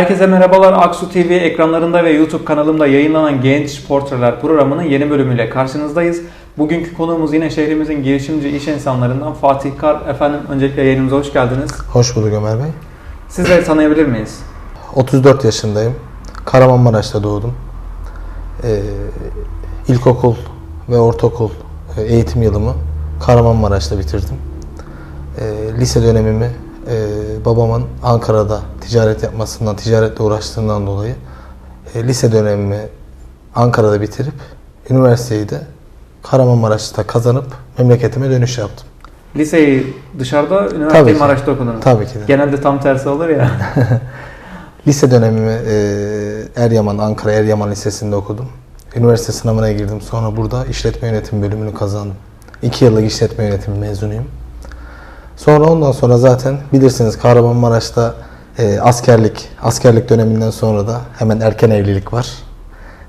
Herkese merhabalar. Aksu TV ekranlarında ve YouTube kanalımda yayınlanan Genç Portreler programının yeni bölümüyle karşınızdayız. Bugünkü konuğumuz yine şehrimizin girişimci iş insanlarından Fatih Kar. Efendim öncelikle yayınımıza hoş geldiniz. Hoş bulduk Ömer Bey. Sizleri tanıyabilir miyiz? 34 yaşındayım. Kahramanmaraş'ta doğdum. Ee, ilkokul ve ortaokul e, eğitim yılımı Kahramanmaraş'ta bitirdim. Ee, lise dönemimi e, babamın Ankara'da ticaret yapmasından, ticaretle uğraştığından dolayı e, lise dönemimi Ankara'da bitirip üniversiteyi de Kahramanmaraş'ta kazanıp memleketime dönüş yaptım. Liseyi dışarıda, Tabii üniversiteyi ki. Maraş'ta okudunuz. Tabii ki de. Genelde tam tersi olur ya. Lise dönemimi e, Eryaman, Ankara Eryaman Lisesi'nde okudum. Üniversite sınavına girdim. Sonra burada işletme yönetimi bölümünü kazandım. İki yıllık işletme yönetimi mezunuyum. Sonra ondan sonra zaten bilirsiniz Kahramanmaraş'ta e, askerlik, askerlik döneminden sonra da hemen erken evlilik var.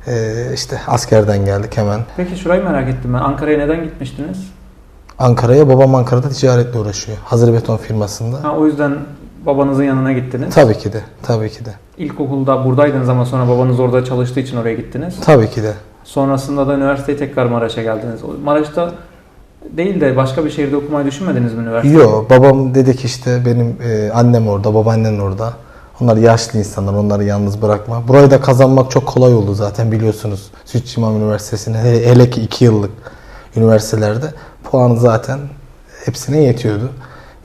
E, işte askerden geldik hemen. Peki şurayı merak ettim ben. Ankara'ya neden gitmiştiniz? Ankara'ya, babam Ankara'da ticaretle uğraşıyor. Hazır beton firmasında. Ha, o yüzden babanızın yanına gittiniz. Tabii ki de, tabii ki de. İlkokulda buradaydınız ama sonra babanız orada çalıştığı için oraya gittiniz. Tabii ki de. Sonrasında da üniversiteye tekrar Maraş'a geldiniz. Maraş'ta değil de başka bir şehirde okumayı düşünmediniz mi üniversite? Yok babam dedi ki işte benim e, annem orada, babaannen orada. Onlar yaşlı insanlar, onları yalnız bırakma. Burayı da kazanmak çok kolay oldu zaten biliyorsunuz. Sütçü İmam Üniversitesi'ne hele, hele ki 2 yıllık üniversitelerde puanı zaten hepsine yetiyordu.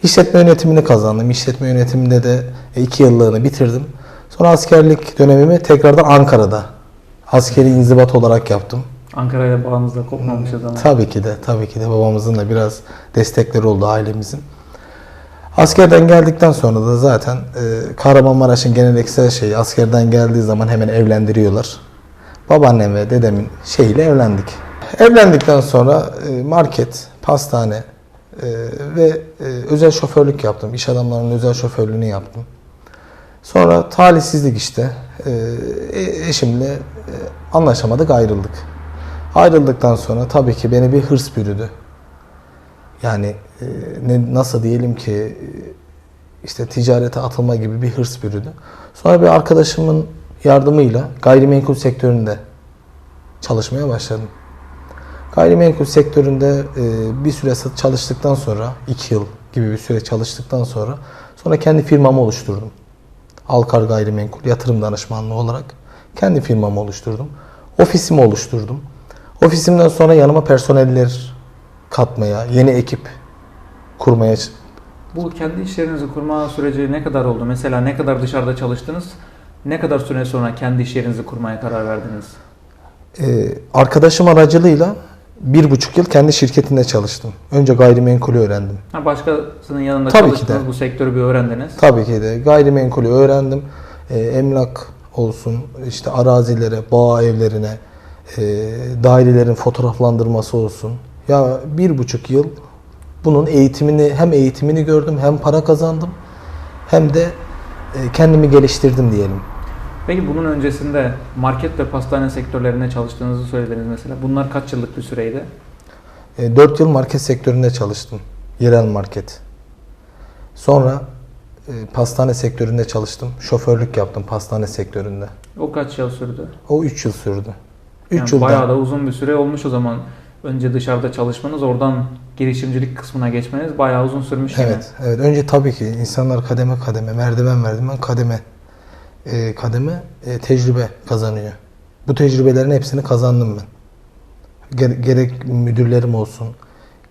İşletme yönetimini kazandım. İşletme yönetiminde de 2 yıllığını bitirdim. Sonra askerlik dönemimi tekrardan Ankara'da askeri inzibat olarak yaptım. Ankara'yla bağınız da kopmamış zaman. Tabii ki de, tabii ki de babamızın da biraz destekleri oldu ailemizin. Askerden geldikten sonra da zaten e, Kahramanmaraş'ın geleneksel şeyi askerden geldiği zaman hemen evlendiriyorlar. Babaannem ve dedemin şeyiyle evlendik. Evlendikten sonra e, market, pastane e, ve e, özel şoförlük yaptım. İş adamlarının özel şoförlüğünü yaptım. Sonra talihsizlik işte. E, e, eşimle e, anlaşamadık, ayrıldık. Ayrıldıktan sonra tabii ki beni bir hırs bürüdü. Yani e, ne nasıl diyelim ki e, işte ticarete atılma gibi bir hırs bürüdü. Sonra bir arkadaşımın yardımıyla gayrimenkul sektöründe çalışmaya başladım. Gayrimenkul sektöründe e, bir süre çalıştıktan sonra, iki yıl gibi bir süre çalıştıktan sonra sonra kendi firmamı oluşturdum. Alkar Gayrimenkul yatırım danışmanlığı olarak kendi firmamı oluşturdum. Ofisimi oluşturdum. Ofisimden sonra yanıma personeller katmaya, yeni ekip kurmaya Bu kendi iş yerinizi kurma süreci ne kadar oldu? Mesela ne kadar dışarıda çalıştınız? Ne kadar süre sonra kendi iş yerinizi kurmaya karar verdiniz? Ee, arkadaşım aracılığıyla bir buçuk yıl kendi şirketinde çalıştım. Önce gayrimenkulü öğrendim. Ha, başkasının yanında Tabii ki çalıştınız, de. bu sektörü bir öğrendiniz. Tabii ki de gayrimenkulü öğrendim. Ee, emlak olsun, işte arazilere, bağ evlerine, e, dairelerin fotoğraflandırması olsun. Ya bir buçuk yıl bunun eğitimini hem eğitimini gördüm hem para kazandım hem de e, kendimi geliştirdim diyelim. Peki bunun öncesinde market ve pastane sektörlerinde çalıştığınızı söylediniz mesela. Bunlar kaç yıllık bir süreydi? 4 yıl market sektöründe çalıştım. Yerel market. Sonra e, pastane sektöründe çalıştım. Şoförlük yaptım pastane sektöründe. O kaç yıl sürdü? O 3 yıl sürdü. 3 Yani yılda bayağı da uzun bir süre olmuş o zaman. Önce dışarıda çalışmanız, oradan girişimcilik kısmına geçmeniz bayağı uzun sürmüş yine. Evet, evet. Önce tabii ki insanlar kademe kademe, merdiven merdiven kademe e, kademe e, tecrübe kazanıyor. Bu tecrübelerin hepsini kazandım ben. Gere- gerek müdürlerim olsun,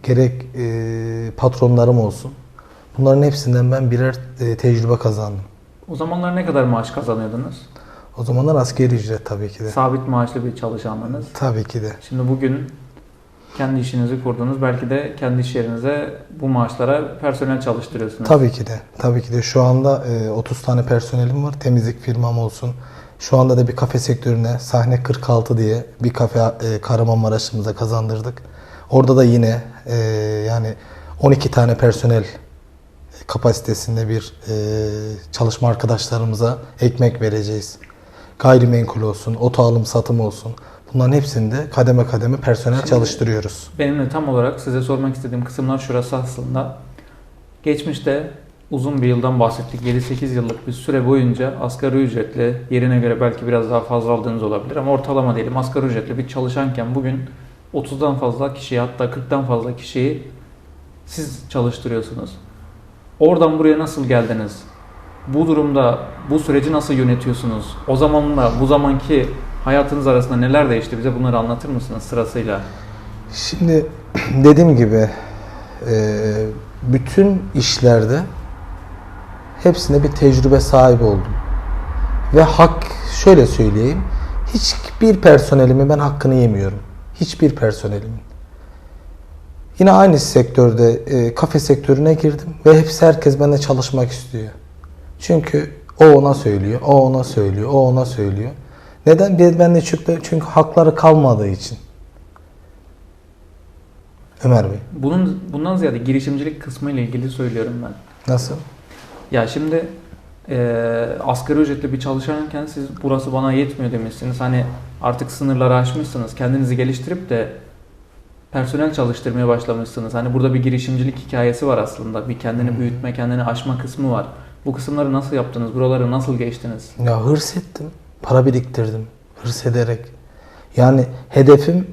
gerek e, patronlarım olsun. Bunların hepsinden ben birer e, tecrübe kazandım. O zamanlar ne kadar maaş kazanıyordunuz? O zamanlar askeri ücret tabii ki de. Sabit maaşlı bir çalışandınız. Tabii ki de. Şimdi bugün kendi işinizi kurdunuz. Belki de kendi iş yerinize bu maaşlara personel çalıştırıyorsunuz. Tabii ki de. Tabii ki de. Şu anda e, 30 tane personelim var. Temizlik firmam olsun. Şu anda da bir kafe sektörüne sahne 46 diye bir kafe e, Kahramanmaraş'ımıza kazandırdık. Orada da yine e, yani 12 tane personel kapasitesinde bir e, çalışma arkadaşlarımıza ekmek vereceğiz. Gayrimenkul olsun, oto alım satım olsun. Bunların hepsinde kademe kademe personel Şimdi- çalıştırıyoruz. Benim de tam olarak size sormak istediğim kısımlar şurası aslında. Geçmişte uzun bir yıldan bahsettik. 7-8 yıllık bir süre boyunca asgari ücretli, yerine göre belki biraz daha fazla aldığınız olabilir ama ortalama diyelim asgari ücretli bir çalışanken bugün 30'dan fazla kişiyi hatta 40'tan fazla kişiyi siz çalıştırıyorsunuz. Oradan buraya nasıl geldiniz? Bu durumda bu süreci nasıl yönetiyorsunuz? O zamanla bu zamanki hayatınız arasında neler değişti? Bize bunları anlatır mısınız sırasıyla? Şimdi dediğim gibi e, bütün işlerde hepsine bir tecrübe sahibi oldum. Ve hak şöyle söyleyeyim. Hiçbir personelimi ben hakkını yemiyorum. Hiçbir personelimin. Yine aynı sektörde e, kafe sektörüne girdim ve hepsi herkes benimle çalışmak istiyor. Çünkü o ona söylüyor, o ona söylüyor, o ona söylüyor. Neden? Bir benimle çünkü, çünkü hakları kalmadığı için. Ömer Bey. Bunun bundan ziyade girişimcilik kısmı ile ilgili söylüyorum ben. Nasıl? Ya şimdi e, asgari ücretli bir çalışanken siz burası bana yetmiyor demişsiniz. Hani artık sınırları aşmışsınız. Kendinizi geliştirip de personel çalıştırmaya başlamışsınız. Hani burada bir girişimcilik hikayesi var aslında. Bir kendini büyütme, kendini aşma kısmı var. Bu kısımları nasıl yaptınız? Buraları nasıl geçtiniz? Ya hırs ettim. Para biriktirdim. Hırs ederek. Yani hedefim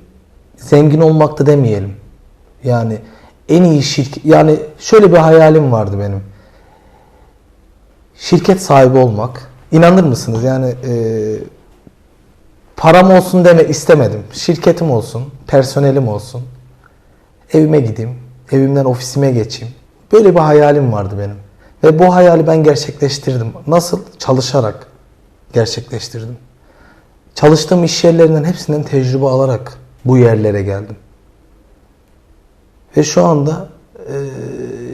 zengin olmaktı demeyelim. Yani en iyi şirket yani şöyle bir hayalim vardı benim. Şirket sahibi olmak. İnanır mısınız? Yani e, param olsun deme istemedim. Şirketim olsun, personelim olsun. Evime gideyim, evimden ofisime geçeyim. Böyle bir hayalim vardı benim. Ve bu hayali ben gerçekleştirdim. Nasıl? Çalışarak gerçekleştirdim. Çalıştığım iş yerlerinden hepsinden tecrübe alarak bu yerlere geldim. Ve şu anda e,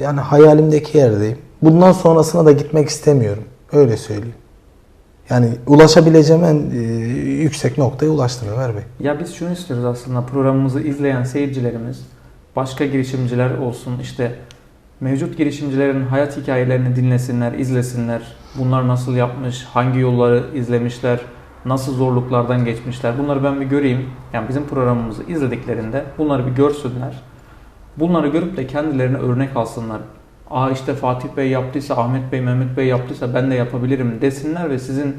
yani hayalimdeki yerdeyim. Bundan sonrasına da gitmek istemiyorum. Öyle söyleyeyim. Yani ulaşabileceğim en e, yüksek noktaya ulaştım Ömer Bey. Ya biz şunu istiyoruz aslında programımızı izleyen seyircilerimiz başka girişimciler olsun işte mevcut girişimcilerin hayat hikayelerini dinlesinler, izlesinler. Bunlar nasıl yapmış, hangi yolları izlemişler, nasıl zorluklardan geçmişler. Bunları ben bir göreyim. Yani bizim programımızı izlediklerinde bunları bir görsünler. Bunları görüp de kendilerine örnek alsınlar. Aa işte Fatih Bey yaptıysa, Ahmet Bey, Mehmet Bey yaptıysa ben de yapabilirim desinler ve sizin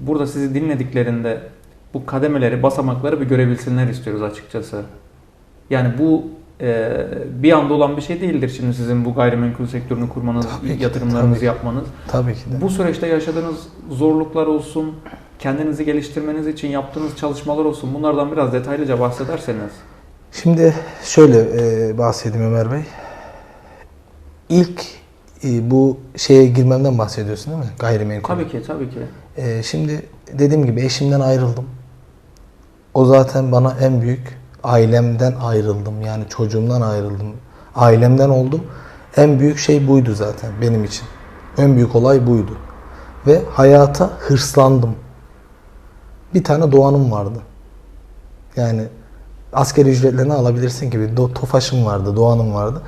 burada sizi dinlediklerinde bu kademeleri, basamakları bir görebilsinler istiyoruz açıkçası. Yani bu e, bir anda olan bir şey değildir şimdi sizin bu gayrimenkul sektörünü kurmanız, Tabii yatırımlarınızı tabii yapmanız. Tabii ki de. Bu süreçte yaşadığınız zorluklar olsun, kendinizi geliştirmeniz için yaptığınız çalışmalar olsun. Bunlardan biraz detaylıca bahsederseniz. Şimdi şöyle e, bahsedeyim Ömer Bey. İlk e, bu şeye girmemden bahsediyorsun değil mi? Gayrimenkul. Tabii ki, tabii ki. E, şimdi dediğim gibi eşimden ayrıldım. O zaten bana en büyük ailemden ayrıldım. Yani çocuğumdan ayrıldım. Ailemden oldum. En büyük şey buydu zaten benim için. En büyük olay buydu. Ve hayata hırslandım. Bir tane doğanım vardı. Yani askeri ücretlerini alabilirsin gibi. Do Tofaş'ım vardı, Doğan'ım vardı.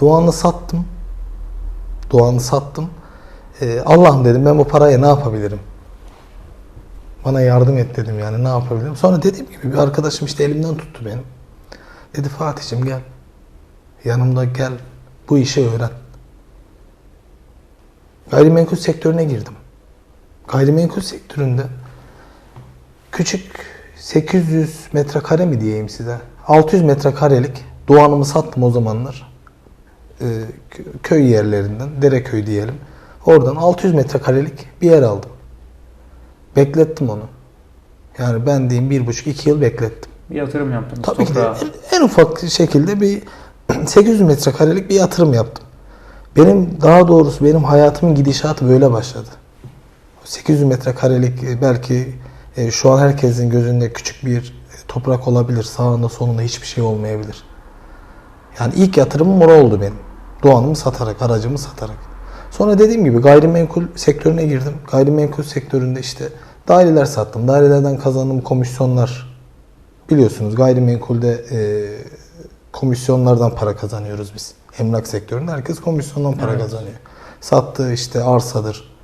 Doğan'ı sattım. Doğan'ı sattım. Ee, Allah'ım dedim ben bu paraya ne yapabilirim? Bana yardım et dedim yani ne yapabilirim. Sonra dediğim gibi bir arkadaşım işte elimden tuttu benim. Dedi Fatih'cim gel. Yanımda gel. Bu işi öğren. Gayrimenkul sektörüne girdim. Gayrimenkul sektöründe küçük 800 metrekare mi diyeyim size? 600 metrekarelik doğanımı sattım o zamanlar. Ee, kö- köy yerlerinden, Dereköy diyelim. Oradan 600 metrekarelik bir yer aldım. Beklettim onu. Yani ben diyeyim bir buçuk iki yıl beklettim. Bir yatırım yaptınız Tabii ki de en, en ufak şekilde bir 800 metrekarelik bir yatırım yaptım. Benim daha doğrusu benim hayatımın gidişatı böyle başladı. 800 metrekarelik e, belki e, şu an herkesin gözünde küçük bir e, toprak olabilir. Sağında solunda hiçbir şey olmayabilir. Yani ilk yatırımım orada oldu benim. Doğanımı satarak, aracımı satarak. Sonra dediğim gibi gayrimenkul sektörüne girdim. Gayrimenkul sektöründe işte daireler sattım. Dairelerden kazandığım komisyonlar biliyorsunuz gayrimenkulde e, komisyonlardan para kazanıyoruz biz. Emlak sektöründe herkes komisyondan para Evet. kazanıyor. Sattığı işte arsadır.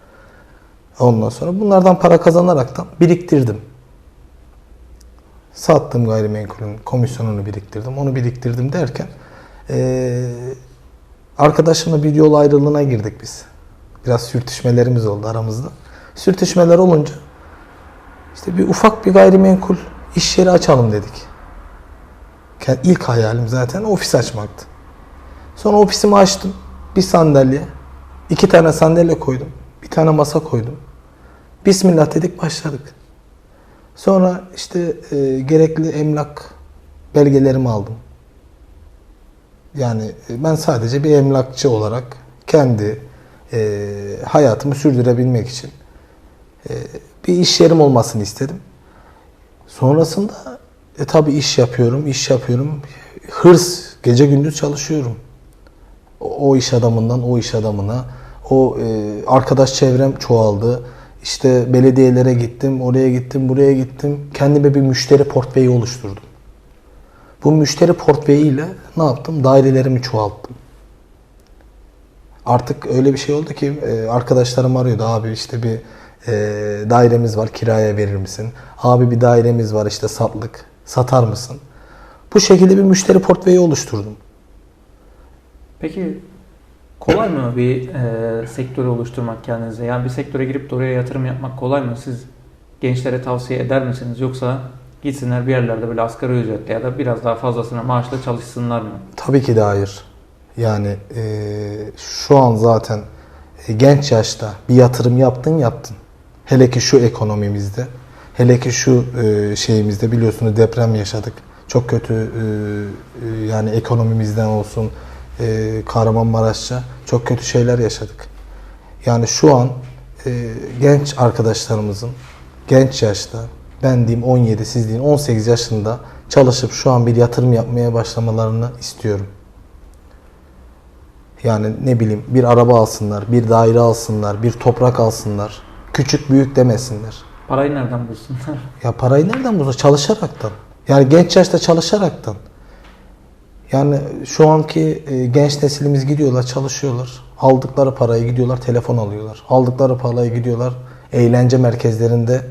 Ondan sonra bunlardan para kazanaraktan biriktirdim. Sattım gayrimenkulün komisyonunu biriktirdim. Onu biriktirdim derken eee, Arkadaşımla bir yol ayrılığına girdik biz. Biraz sürtüşmelerimiz oldu aramızda. Sürtüşmeler olunca işte bir ufak bir gayrimenkul iş yeri açalım dedik. Ke- İlk hayalim zaten ofis açmaktı. Sonra ofisimi açtım. Bir sandalye, iki tane sandalye koydum. Bir tane masa koydum. Bismillah dedik başladık. Sonra işte e, gerekli emlak belgelerimi aldım. Yani e, ben sadece bir emlakçı olarak kendi e, hayatımı sürdürebilmek için e, bir iş yerim olmasını istedim. Sonrasında e, tabii iş yapıyorum, iş yapıyorum. Hırs, gece gündüz çalışıyorum. O, o iş adamından o iş adamına. O e, arkadaş çevrem çoğaldı. İşte belediyelere gittim, oraya gittim, buraya gittim. Kendime bir müşteri portföyü oluşturdum. Bu müşteri portföyüyle ne yaptım? Dairelerimi çoğalttım. Artık öyle bir şey oldu ki e, arkadaşlarım arıyordu. Abi işte bir e, dairemiz var kiraya verir misin? Abi bir dairemiz var işte satlık. Satar mısın? Bu şekilde bir müşteri portföyü oluşturdum. Peki kolay mı bir e, sektörü oluşturmak kendinize? Yani bir sektöre girip de oraya yatırım yapmak kolay mı? Siz gençlere tavsiye eder misiniz? Yoksa gitsinler bir yerlerde böyle asgari ücretle ya da biraz daha fazlasına maaşla çalışsınlar mı? Tabii ki de hayır. Yani e, şu an zaten e, genç yaşta bir yatırım yaptın yaptın. Hele ki şu ekonomimizde, hele ki şu e, şeyimizde biliyorsunuz deprem yaşadık. Çok kötü e, e, yani ekonomimizden olsun e, Kahramanmaraşça çok kötü şeyler yaşadık. Yani şu an e, genç arkadaşlarımızın genç yaşta ben diyeyim 17 siz deyin 18 yaşında çalışıp şu an bir yatırım yapmaya başlamalarını istiyorum. Yani ne bileyim bir araba alsınlar, bir daire alsınlar, bir toprak alsınlar. Küçük büyük demesinler. Parayı nereden bulsunlar? Ya parayı nereden bulacak? Çalışaraktan. Yani genç yaşta çalışaraktan. Yani şu anki e, genç neslimiz gidiyorlar, çalışıyorlar. Aldıkları parayı gidiyorlar, telefon alıyorlar. Aldıkları parayı gidiyorlar, eğlence merkezlerinde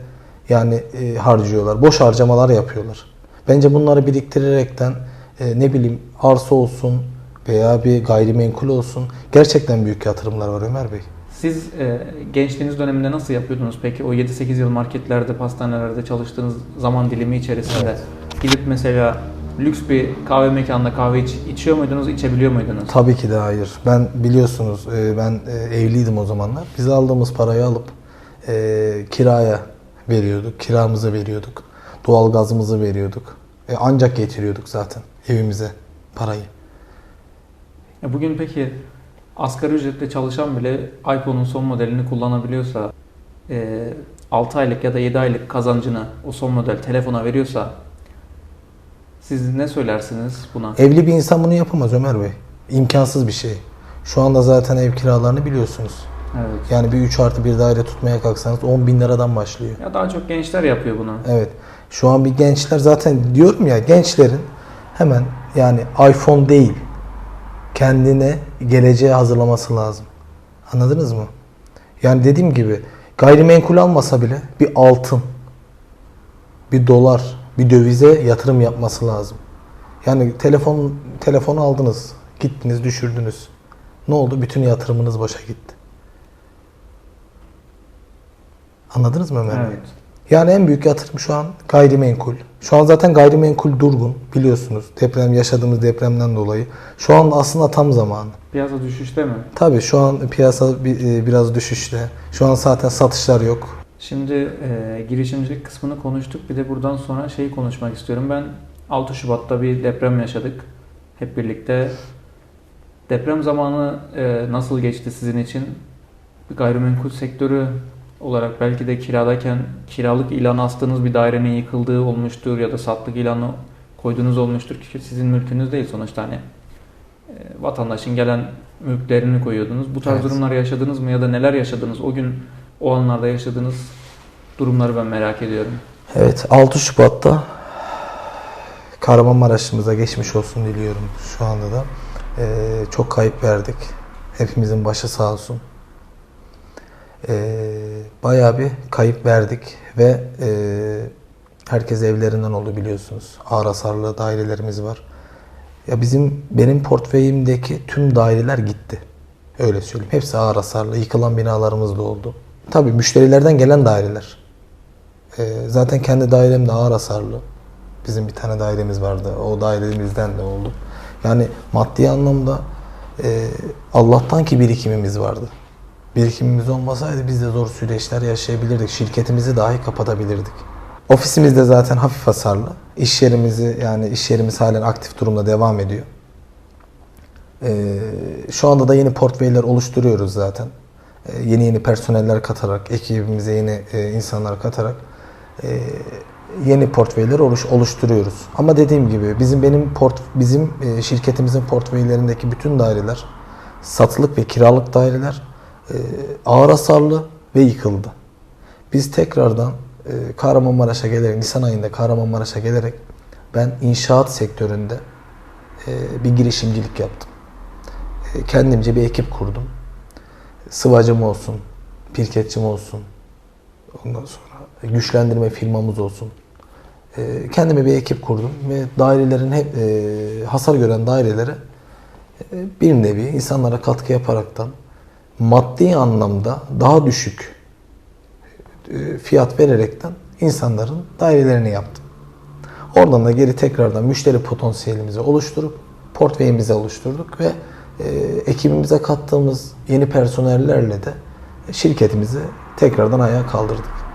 yani e, harcıyorlar. Boş harcamalar yapıyorlar. Bence bunları biriktirerekten e, ne bileyim arsa olsun veya bir gayrimenkul olsun gerçekten büyük yatırımlar var Ömer Bey. Siz e, gençliğiniz döneminde nasıl yapıyordunuz peki? O 7-8 yıl marketlerde, pastanelerde çalıştığınız zaman dilimi içerisinde gidip mesela lüks bir kahve mekanında kahve iç, içiyor muydunuz, içebiliyor muydunuz? Tabii ki de hayır. Ben biliyorsunuz e, ben e, evliydim o zamanlar. Biz aldığımız parayı alıp e, kiraya veriyorduk. Kiramızı veriyorduk. Doğalgazımızı veriyorduk. E, ancak getiriyorduk zaten evimize parayı. Ya Bugün peki asgari ücretle çalışan bile iPhone'un son modelini kullanabiliyorsa, e, 6 aylık ya da 7 aylık kazancını o son model telefona veriyorsa siz ne söylersiniz buna? Evli bir insan bunu yapamaz Ömer Bey. İmkansız bir şey. Şu anda zaten ev kiralarını biliyorsunuz. Evet. Yani bir 3 artı bir daire tutmaya kalksanız 10 bin liradan başlıyor. Ya daha çok gençler yapıyor bunu. Evet. Şu an bir gençler zaten diyorum ya gençlerin hemen yani iPhone değil kendine geleceğe hazırlaması lazım. Anladınız mı? Yani dediğim gibi gayrimenkul almasa bile bir altın, bir dolar, bir dövize yatırım yapması lazım. Yani telefon telefonu aldınız, gittiniz, düşürdünüz. Ne oldu? Bütün yatırımınız boşa gitti. Anladınız mı Ömer? Evet. Yani en büyük yatırım şu an gayrimenkul. Şu an zaten gayrimenkul durgun biliyorsunuz. Deprem yaşadığımız depremden dolayı. Şu an aslında tam zamanı. Piyasa düşüşte mi? Tabii şu an piyasa e, biraz düşüşte. Şu an zaten satışlar yok. Şimdi e, girişimcilik kısmını konuştuk. Bir de buradan sonra şeyi konuşmak istiyorum. Ben 6 Şubat'ta bir deprem yaşadık. Hep birlikte. Deprem zamanı e, nasıl geçti sizin için? Gayrimenkul sektörü olarak belki de kiradayken kiralık ilanı astığınız bir dairenin yıkıldığı olmuştur ya da satlık ilanı koyduğunuz olmuştur ki sizin mülkünüz değil sonuçta hani e, vatandaşın gelen mülklerini koyuyordunuz. Bu tarz Evet. durumlar yaşadınız mı ya da neler yaşadınız? O gün o anlarda yaşadığınız durumları ben merak ediyorum. Evet 6 Şubat'ta Kahramanmaraş'ımıza geçmiş olsun diliyorum şu anda da. Ee, çok kayıp verdik. Hepimizin başı sağ olsun. Ee, bayağı bir kayıp verdik ve e, herkes evlerinden oldu biliyorsunuz. Ağır hasarlı dairelerimiz var. Ya bizim benim portföyümdeki tüm daireler gitti. Öyle söyleyeyim. Hepsi ağır hasarlı. Yıkılan binalarımız da oldu. Tabii müşterilerden gelen daireler. Ee, zaten kendi dairem de ağır hasarlı. Bizim bir tane dairemiz vardı. O dairemizden de oldu. Yani maddi anlamda e, Allah'tan ki birikimimiz vardı. Birikimimiz olmasaydı biz de zor süreçler yaşayabilirdik. Şirketimizi dahi kapatabilirdik. Ofisimiz de zaten hafif hasarlı. İş yerimizi yani iş yerimiz halen aktif durumda devam ediyor. Ee, şu anda da yeni portföyler oluşturuyoruz zaten. Ee, yeni yeni personeller katarak, ekibimize yeni e, insanlar katarak e, yeni portföyler oluş, oluşturuyoruz. Ama dediğim gibi bizim benim port bizim e, şirketimizin portföylerindeki bütün daireler satılık ve kiralık daireler e, ağır hasarlı ve yıkıldı. Biz tekrardan e, Kahramanmaraş'a gelerek, Nisan ayında Kahramanmaraş'a gelerek ben inşaat sektöründe e, bir girişimcilik yaptım. E, kendimce bir ekip kurdum. Sıvacım olsun, pirketçim olsun, ondan sonra güçlendirme firmamız olsun. E, kendime bir ekip kurdum ve dairelerin hep hasar gören dairelere bir nevi insanlara katkı yaparaktan maddi anlamda daha düşük e, fiyat vererekten insanların dairelerini yaptım. Oradan da geri tekrardan müşteri potansiyelimizi oluşturup portföyümüzü oluşturduk ve e, ekibimize kattığımız yeni personellerle de şirketimizi tekrardan ayağa kaldırdık.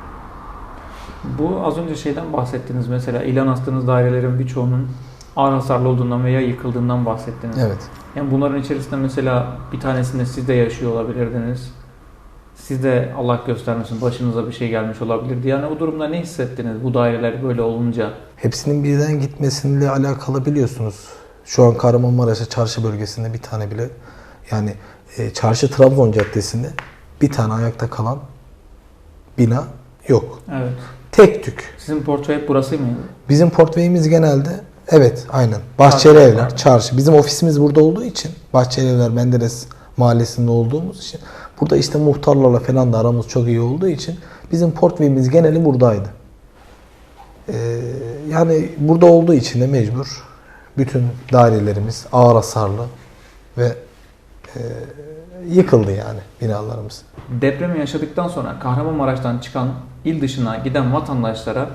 Bu az önce şeyden bahsettiniz mesela ilan astığınız dairelerin birçoğunun ağır hasarlı olduğundan veya yıkıldığından bahsettiniz. Evet. Yani bunların içerisinde mesela bir tanesinde siz de yaşıyor olabilirdiniz. Siz de Allah göstermesin başınıza bir şey gelmiş olabilirdi. Yani o durumda ne hissettiniz bu daireler böyle olunca? Hepsinin birden gitmesiyle alakalı biliyorsunuz. Şu an Kahramanmaraş'a çarşı bölgesinde bir tane bile yani e, çarşı Trabzon Caddesi'nde bir tane ayakta kalan bina yok. Evet. Tek tük. Sizin portföy hep burası mıydı? Bizim portföyümüz genelde evet aynen. Bahçeli Çarşı. evler, çarşı. Bizim ofisimiz burada olduğu için Bahçeli evler Menderes mahallesinde olduğumuz için burada işte muhtarlarla falan da aramız çok iyi olduğu için bizim portföyümüz geneli buradaydı. Ee, yani burada olduğu için de mecbur bütün dairelerimiz ağır hasarlı ve e, yıkıldı yani binalarımız. Depremi yaşadıktan sonra Kahramanmaraş'tan çıkan il dışına giden vatandaşlara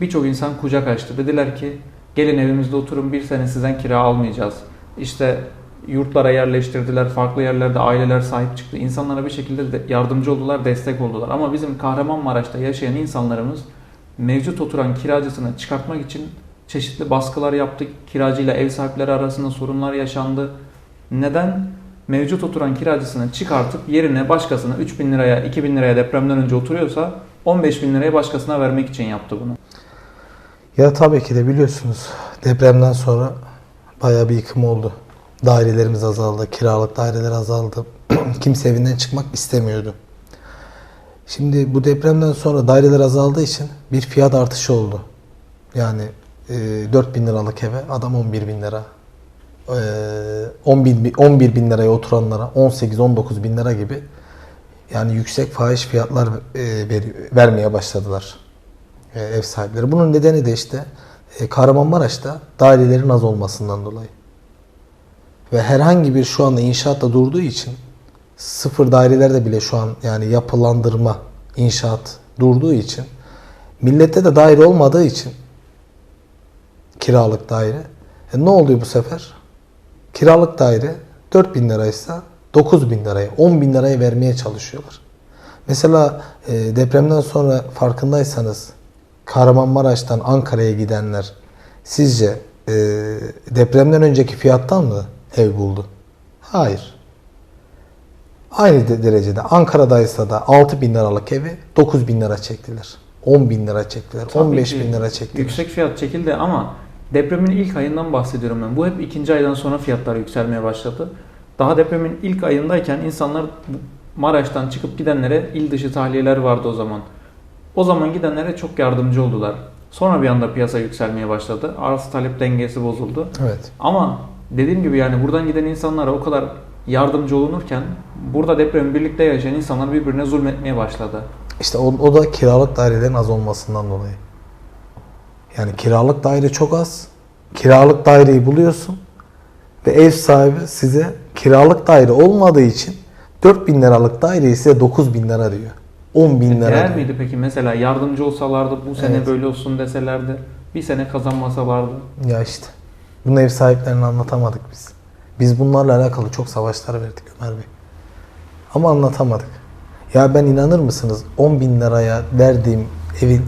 birçok insan kucak açtı. Dediler ki gelin evimizde oturun bir sene sizden kira almayacağız. İşte yurtlara yerleştirdiler, farklı yerlerde aileler sahip çıktı. İnsanlara bir şekilde de yardımcı oldular, destek oldular. Ama bizim Kahramanmaraş'ta yaşayan insanlarımız mevcut oturan kiracısını çıkartmak için çeşitli baskılar yaptık. Kiracıyla ev sahipleri arasında sorunlar yaşandı. Neden? Mevcut oturan kiracısını çıkartıp yerine başkasına 3 bin liraya, 2 bin liraya depremden önce oturuyorsa 15 bin liraya başkasına vermek için yaptı bunu. Ya tabii ki de biliyorsunuz depremden sonra bayağı bir yıkım oldu. Dairelerimiz azaldı, kiralık daireler azaldı. Kimse evinden çıkmak istemiyordu. Şimdi bu depremden sonra daireler azaldığı için bir fiyat artışı oldu. Yani e, 4 bin liralık eve adam 11 bin lira. E, 10 bin, 11 bin liraya oturanlara 18-19 bin lira gibi yani yüksek fahiş fiyatlar e, veri- vermeye başladılar ev sahipleri. Bunun nedeni de işte e, Kahramanmaraş'ta dairelerin az olmasından dolayı. Ve herhangi bir şu anda inşaatta durduğu için sıfır dairelerde bile şu an yani yapılandırma, inşaat durduğu için millette de daire olmadığı için kiralık daire. E ne oluyor bu sefer? Kiralık daire 4 bin liraysa 9 bin liraya, 10 bin liraya vermeye çalışıyorlar. Mesela e, depremden sonra farkındaysanız Kahramanmaraş'tan Ankara'ya gidenler sizce e, depremden önceki fiyattan mı ev buldu? Hayır. Aynı de- derecede Ankara'daysa da 6 bin liralık evi 9 bin lira çektiler. 10 bin lira çektiler. Tabii 15 ki bin lira çektiler. Yüksek fiyat çekildi ama depremin ilk ayından bahsediyorum ben. Bu hep ikinci aydan sonra fiyatlar yükselmeye başladı. Daha depremin ilk ayındayken insanlar Maraş'tan çıkıp gidenlere il dışı tahliyeler vardı o zaman. O zaman gidenlere çok yardımcı oldular. Sonra bir anda piyasa yükselmeye başladı. Arz talep dengesi bozuldu. Evet. Ama dediğim gibi yani buradan giden insanlara o kadar yardımcı olunurken burada depremi birlikte yaşayan insanlar birbirine zulmetmeye başladı. İşte o, o da kiralık dairelerin az olmasından dolayı. Yani kiralık daire çok az. Kiralık daireyi buluyorsun. Ve ev sahibi size kiralık daire olmadığı için 4000 liralık daireyi size 9000 lira diyor. 10 bin lira Değer miydi peki mesela yardımcı olsalardı bu sene Evet. böyle olsun deselerdi bir sene kazanmasalardı Ya işte. Bunu ev sahiplerine anlatamadık biz. Biz bunlarla alakalı çok savaşlar verdik Ömer Bey. Ama anlatamadık. Ya ben inanır mısınız 10 bin liraya verdiğim evin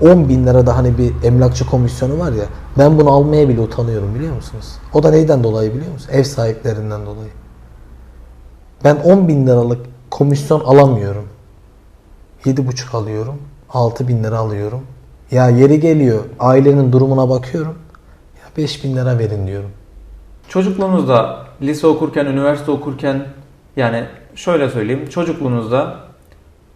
10 bin lirada hani bir emlakçı komisyonu var ya ben bunu almaya bile utanıyorum biliyor musunuz? O da neyden dolayı biliyor musunuz? Ev sahiplerinden dolayı. Ben 10 bin liralık komisyon alamıyorum. 7,5 alıyorum. 6 bin lira alıyorum. Ya yeri geliyor ailenin durumuna bakıyorum. Ya 5 bin lira verin diyorum. Çocukluğunuzda lise okurken, üniversite okurken yani şöyle söyleyeyim. Çocukluğunuzda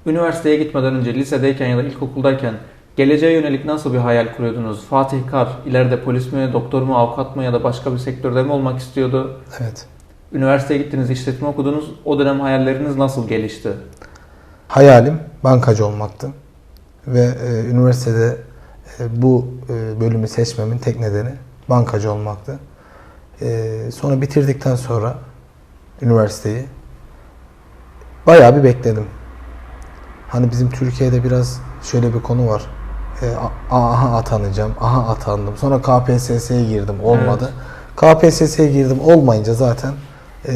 üniversiteye gitmeden önce lisedeyken ya da ilkokuldayken geleceğe yönelik nasıl bir hayal kuruyordunuz? Fatih Kar ileride polis mi, doktor mu, avukat mı ya da başka bir sektörde mi olmak istiyordu? Evet. Üniversiteye gittiniz, işletme okudunuz. O dönem hayalleriniz nasıl gelişti? Hayalim bankacı olmaktı. Ve e, üniversitede e, bu e, bölümü seçmemin tek nedeni bankacı olmaktı. E, sonra bitirdikten sonra üniversiteyi bayağı bir bekledim. Hani bizim Türkiye'de biraz şöyle bir konu var. E, aha atanacağım, aha atandım. Sonra KPSS'ye girdim, olmadı. KPSS'ye girdim, olmayınca zaten e,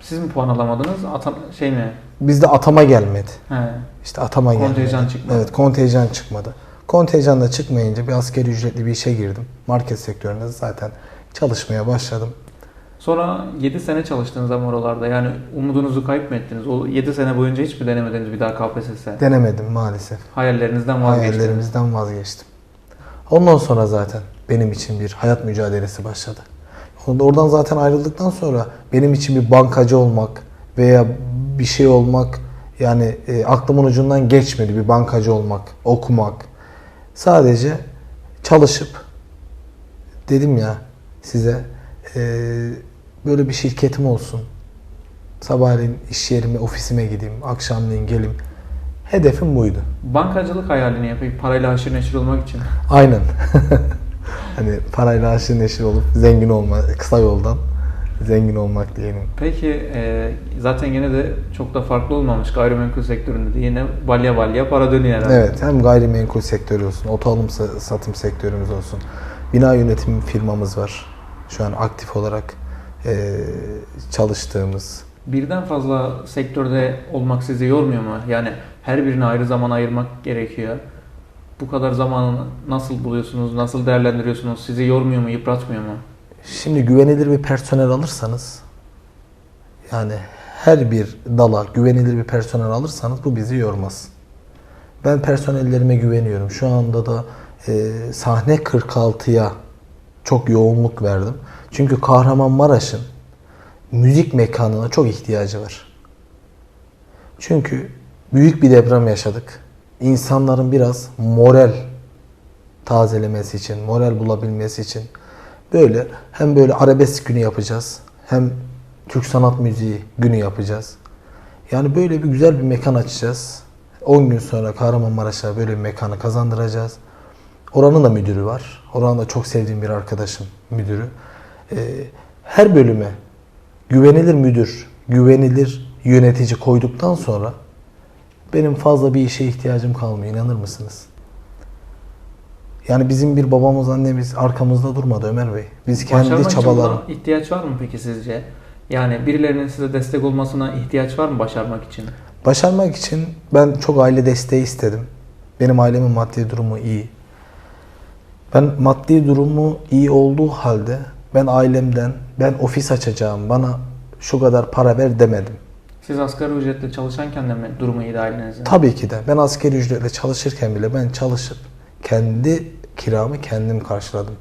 Siz mi puan alamadınız? Atan şey mi? Bizde atama gelmedi. He. İşte atama gelmedi. Kontenjan çıkmadı. Evet kontenjan çıkmadı. Kontenjan da çıkmayınca bir askeri ücretli bir işe girdim. Market sektöründe zaten çalışmaya başladım. Sonra 7 sene çalıştınız ama oralarda. Yani umudunuzu kayıp mı ettiniz? O 7 sene boyunca hiç mi denemediniz bir daha KPSS? Denemedim maalesef. Hayallerinizden vazgeçtiniz. Hayallerimizden vazgeçtim. Ondan sonra zaten benim için bir hayat mücadelesi başladı. Oradan zaten ayrıldıktan sonra benim için bir bankacı olmak veya bir şey olmak yani e, aklımın ucundan geçmedi bir bankacı olmak, okumak. Sadece çalışıp dedim ya size e, böyle bir şirketim olsun. Sabahleyin iş yerime, ofisime gideyim, akşamleyin geleyim. Hedefim buydu. Bankacılık hayalini yapayım parayla haşır neşir olmak için. Aynen. hani parayla aşırı neşir olup zengin olma, kısa yoldan zengin olmak diyelim. Peki e, zaten yine de çok da farklı olmamış gayrimenkul sektöründe de yine balya balya para dönüyor herhalde. Evet, hem gayrimenkul sektörü olsun, oto alım sa- satım sektörümüz olsun. Bina yönetim firmamız var. Şu an aktif olarak eee, çalıştığımız. Birden fazla sektörde olmak sizi yormuyor mu? Yani her birine ayrı zaman ayırmak gerekiyor. Bu kadar zamanı nasıl buluyorsunuz, nasıl değerlendiriyorsunuz? Sizi yormuyor mu, yıpratmıyor mu? Şimdi güvenilir bir personel alırsanız yani her bir dala güvenilir bir personel alırsanız bu bizi yormaz. Ben personellerime güveniyorum. Şu anda da e, sahne 46'ya çok yoğunluk verdim. Çünkü Kahramanmaraş'ın müzik mekanına çok ihtiyacı var. Çünkü büyük bir deprem yaşadık. İnsanların biraz moral tazelemesi için, moral bulabilmesi için böyle hem böyle arabesk günü yapacağız hem Türk sanat müziği günü yapacağız. Yani böyle bir güzel bir mekan açacağız. 10 gün sonra Kahramanmaraş'a böyle bir mekanı kazandıracağız. Oranın da müdürü var. Oranın da çok sevdiğim bir arkadaşım müdürü. Ee, her bölüme güvenilir müdür, güvenilir yönetici koyduktan sonra benim fazla bir işe ihtiyacım kalmıyor. inanır mısınız? Yani bizim bir babamız annemiz arkamızda durmadı Ömer Bey. Biz kendi Başarmak için buna ihtiyaç var mı peki sizce? Yani birilerinin size destek olmasına ihtiyaç var mı başarmak için? Başarmak için ben çok aile desteği istedim. Benim ailemin maddi durumu iyi. Ben maddi durumu iyi olduğu halde ben ailemden ben ofis açacağım bana şu kadar para ver demedim. Siz asgari ücretle çalışanken de mi durumu iyi ailenizin? Tabii ki de ben askeri ücretle çalışırken bile ben çalışıp kendi kiramı kendim karşıladım.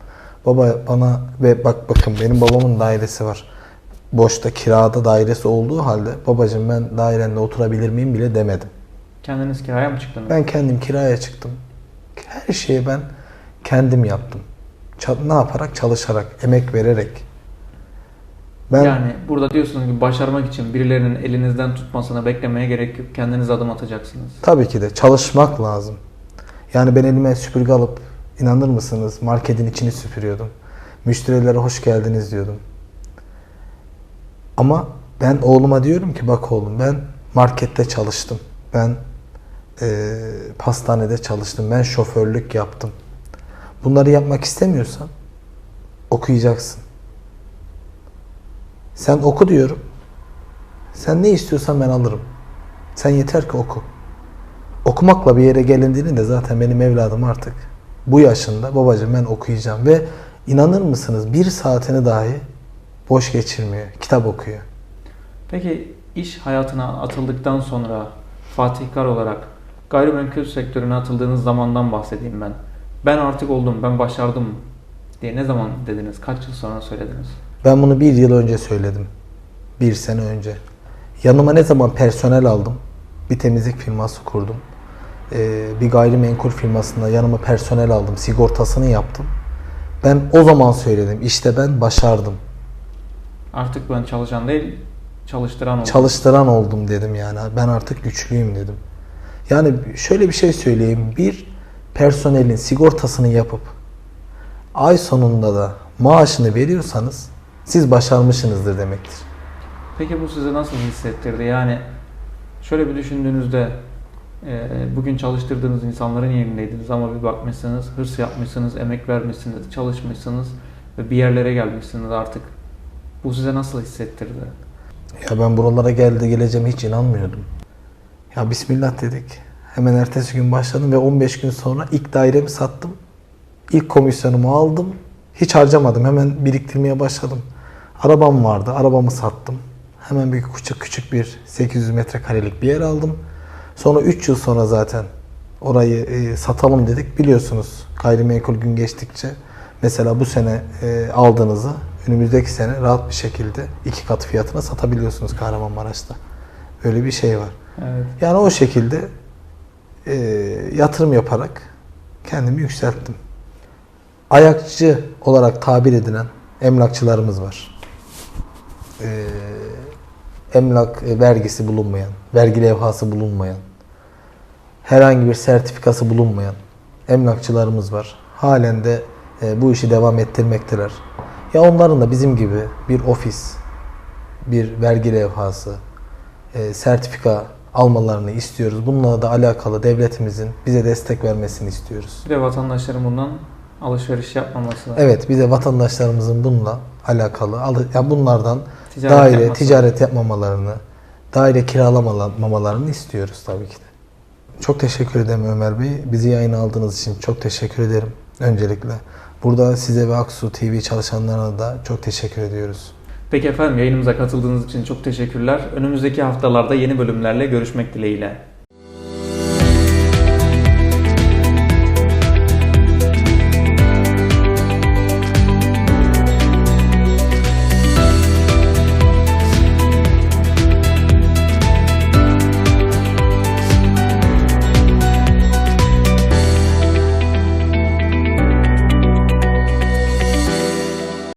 Baba bana ve bak bakın benim babamın dairesi var. Boşta kirada dairesi olduğu halde babacığım ben dairende oturabilir miyim bile demedim. Kendiniz kiraya mı çıktınız? Ben kendim kiraya çıktım. Her şeyi ben kendim yaptım. Ne yaparak? Çalışarak, emek vererek. Ben Yani burada diyorsunuz ki başarmak için birilerinin elinizden tutmasına beklemeye gerek yok. Kendiniz adım atacaksınız. tabii ki de çalışmak lazım. Yani ben elime süpürge alıp inanır mısınız marketin içini süpürüyordum. Müşterilere hoş geldiniz diyordum. Ama ben oğluma diyorum ki bak oğlum ben markette çalıştım. Ben eee, pastanede çalıştım. Ben şoförlük yaptım. Bunları yapmak istemiyorsan okuyacaksın. Sen oku diyorum. Sen ne istiyorsan ben alırım. Sen yeter ki oku. Okumakla bir yere gelindiğinde zaten benim evladım artık bu yaşında babacığım ben okuyacağım ve inanır mısınız bir saatini dahi boş geçirmiyor. Kitap okuyor. Peki iş hayatına atıldıktan sonra Fatih Kar olarak gayrimenkul sektörüne atıldığınız zamandan bahsedeyim ben. Ben artık oldum, ben başardım diye ne zaman dediniz? Kaç yıl sonra söylediniz? Ben bunu bir yıl önce söyledim. Bir sene önce. Yanıma ne zaman personel aldım? Bir temizlik firması kurdum. Ee, bir gayrimenkul firmasında yanıma personel aldım. Sigortasını yaptım. Ben o zaman söyledim. İşte ben başardım. Artık ben çalışan değil, çalıştıran oldum. Çalıştıran oldum dedim yani. Ben artık güçlüyüm dedim. Yani şöyle bir şey söyleyeyim. Bir personelin sigortasını yapıp ay sonunda da maaşını veriyorsanız siz başarmışsınızdır demektir. Peki bu size nasıl hissettirdi? Yani şöyle bir düşündüğünüzde bugün çalıştırdığınız insanların yerindeydiniz ama bir bakmışsınız, hırs yapmışsınız, emek vermişsiniz, çalışmışsınız ve bir yerlere gelmişsiniz artık. Bu size nasıl hissettirdi? Ya ben buralara geldi geleceğime hiç inanmıyordum. Ya bismillah dedik. Hemen ertesi gün başladım ve 15 gün sonra ilk dairemi sattım. İlk komisyonumu aldım. Hiç harcamadım. Hemen biriktirmeye başladım. Arabam vardı. Arabamı sattım. Hemen bir küçük küçük bir 800 metrekarelik bir yer aldım. Sonra 3 yıl sonra zaten orayı e, satalım dedik. Biliyorsunuz gayrimenkul gün geçtikçe mesela bu sene e, aldığınızı önümüzdeki sene rahat bir şekilde iki katı fiyatına satabiliyorsunuz Kahramanmaraş'ta. Böyle bir şey var. Evet. Yani o şekilde e, yatırım yaparak kendimi yükselttim. Ayakçı olarak tabir edilen emlakçılarımız var. E, emlak e, vergisi bulunmayan, vergi levhası bulunmayan, herhangi bir sertifikası bulunmayan emlakçılarımız var. Halen de e, bu işi devam ettirmekteler. Ya onların da bizim gibi bir ofis, bir vergi levhası, e, sertifika almalarını istiyoruz. Bununla da alakalı devletimizin bize destek vermesini istiyoruz. Bir de vatandaşların bundan alışveriş yapmaması lazım. Evet, bir de vatandaşlarımızın bununla alakalı alı- ya bunlardan Ticaret daire yapması ticaret yapmamalarını, daire kiralamamalarını istiyoruz tabii ki de. Çok teşekkür ederim Ömer Bey. Bizi yayına aldığınız için çok teşekkür ederim öncelikle. Burada size ve Aksu TV çalışanlarına da çok teşekkür ediyoruz. Peki efendim yayınımıza katıldığınız için çok teşekkürler. Önümüzdeki haftalarda yeni bölümlerle görüşmek dileğiyle.